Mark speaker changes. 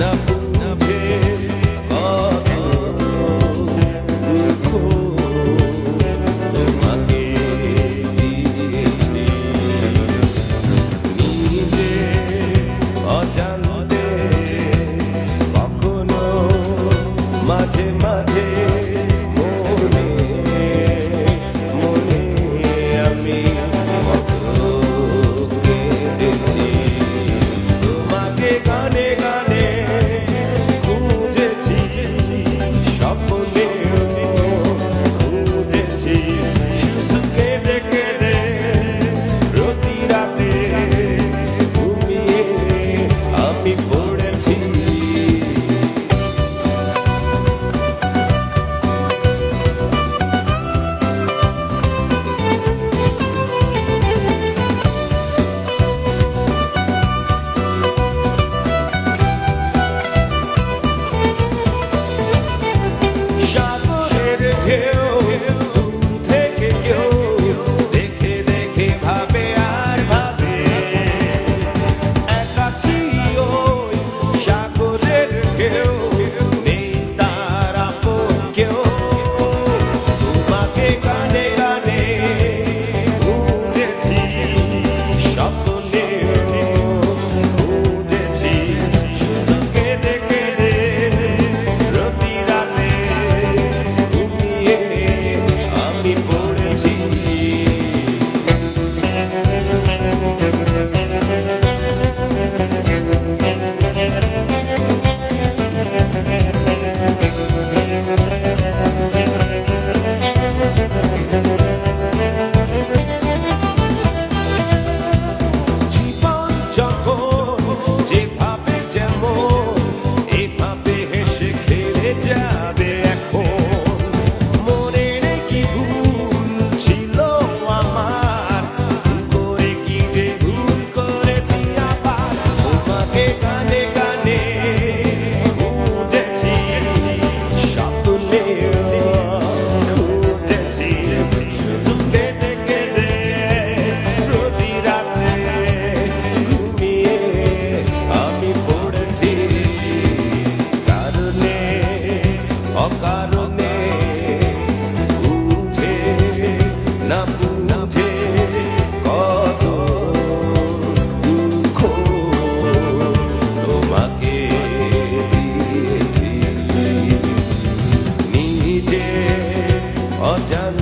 Speaker 1: enough মাঝে মাঝে অকারণে উঠে না বুঝে কত দুঃখ তোমাকে নিজে অজান